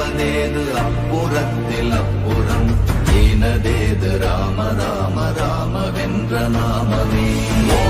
தேவனேது அப்புறத்தில் அப்புறம். ஏனதேது ராம ராம ராம வென்ற நாமமே.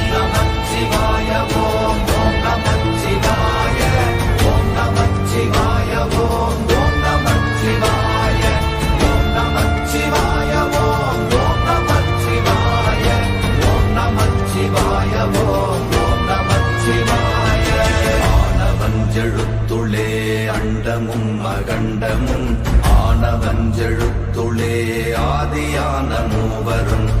ஆதியான மூவரும்.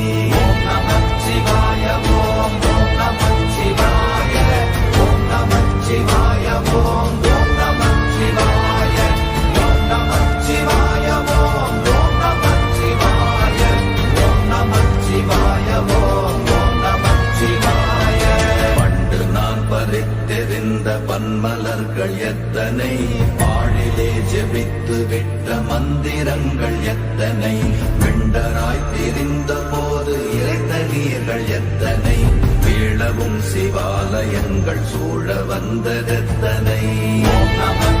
விண்டராய் திரிந்த போது இறைத்த எத்தனை? வேளவும் சிவாலயங்கள் சூழ வந்ததெத்தனை? நமக்கு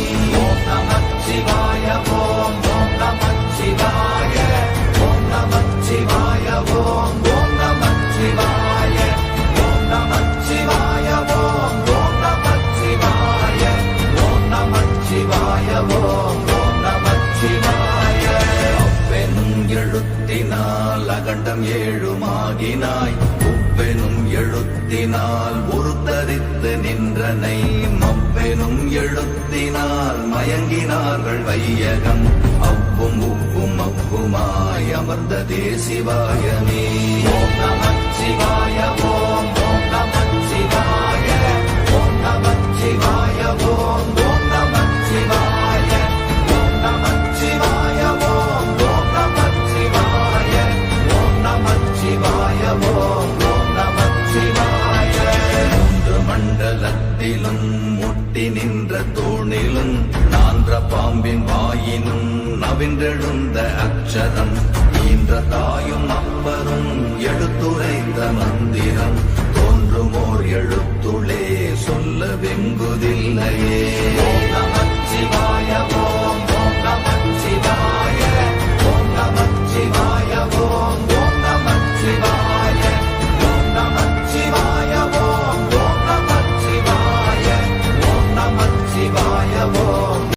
ஏழுமாகினாய். ஒவ்வெனும் எழுத்தினால் உருத்தரித்து நின்றனை. மப்பெனும் எழுத்தினால் மயங்கினார்கள் வையகம். அவ்வும் உப்பும் அப்புமாய் அமர்ந்த தேசிவாயமே. சிவாய நமச்சிவாய ஓம் சிவாய நமச்சிவாய ஓம் நமச்சிவாய ஓம் பாம்பின் வாயினும் நவின்றெழுந்த அச்சரம். ஈன்ற தாயும் அப்பரும் எடுத்துரைந்த மந்திரம். தோன்றுமோர் எழுத்துளே சொல்ல வெங்குதில்லையே நமச்சிவாயவோ